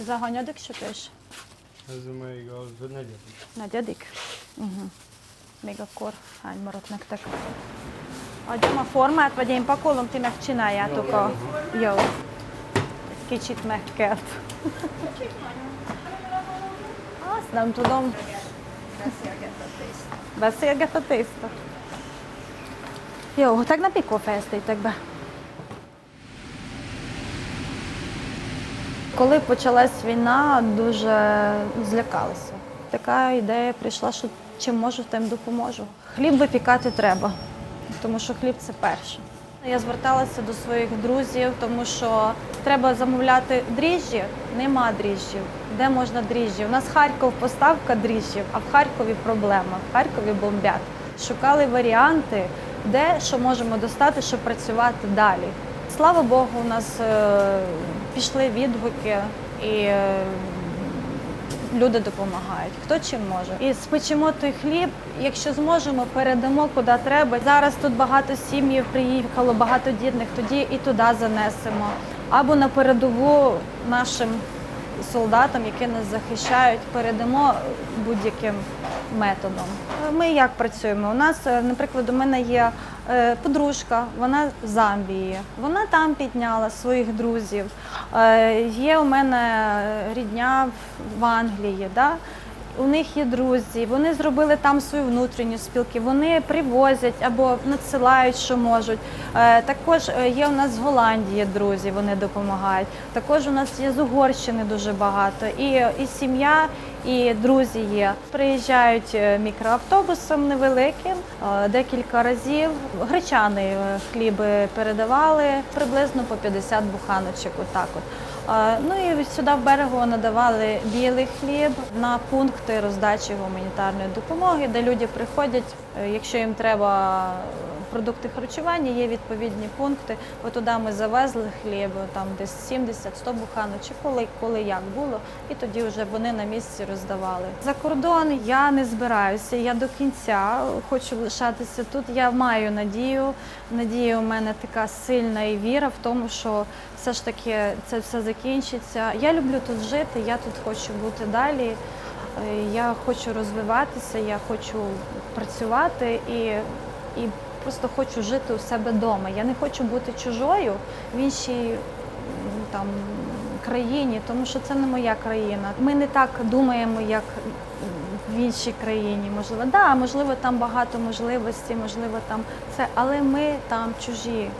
az a hanyadik sütés? Ez még az negyedik. Negyedik? Uh-huh. Még akkor hány maradt nektek? Adjam a formát, vagy én pakolom, ti megcsináljátok a... Jó. Egy kicsit megkelt. Azt nem tudom. Beszélget a tészta. Jó, tegnap mikor fejeztétek be? Коли почалась війна, дуже злякалася. Така ідея прийшла, що чим можу, тим допоможу. Хліб випікати треба, тому що хліб це перше. Я зверталася до своїх друзів, тому що треба замовляти дріжджі. Нема дріжджів. Де можна дріжджі? У нас Харків поставка дріжджів, а в Харкові проблема. В Харкові бомбять. Шукали варіанти, де що можемо достати, щоб працювати далі. Слава Богу, у нас е, пішли відгуки і е, люди допомагають. Хто чим може. І спечемо той хліб, якщо зможемо, передамо куди треба. Зараз тут багато сім'їв приїхало, багатодітних, тоді і туди занесемо. Або на передову нашим солдатам, які нас захищають, передамо будь-яким методом. Ми як працюємо? У нас, е, наприклад, у мене є е, подружка, вона з Замбії. Вона там підняла своїх друзів. Е, Є у мене рідня в- в Англії. Да? У них є друзі, вони зробили там свою внутрішню спілки, вони привозять або надсилають, що можуть. Також є у нас з Голландії друзі, вони допомагають. Також у нас є з Угорщини дуже багато. І, і сім'я, і друзі є. Приїжджають е, мікроавтобусом невеликим е, декілька разів. Гречаний е, хліби передавали приблизно по 50 буханочок. Отак от. Е, Ну і сюди в берегу надавали білий хліб на пункти роздачі гуманітарної допомоги, де люди приходять, е, якщо їм треба продукти харчування, є відповідні пункти. От туди ми завезли хліб, там десь 70-100 буханочок, коли, коли як було, і тоді вже вони на місці роздавали. За кордон я не збираюся. Я до кінця хочу лишатися тут. Я маю надію. Надія у мене така сильна і віра в тому, що все ж таки це все закінчиться. Я люблю тут жити, я тут хочу бути далі. Е, Я хочу розвиватися, я хочу працювати і, і просто хочу жити у себе вдома. Я не хочу бути чужою в іншій там країні, тому що це не моя країна. Ми не так думаємо, як в іншій країні. Можливо, да, можливо, там багато можливостей, можливо, там це, але ми там чужі.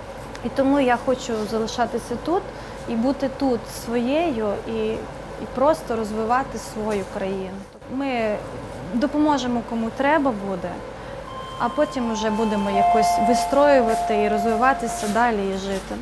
І тому я хочу залишатися тут і бути тут своєю і, і просто розвивати свою країну. Ми допоможемо кому треба буде, а потім вже будемо якось вистроювати і розвиватися далі і жити.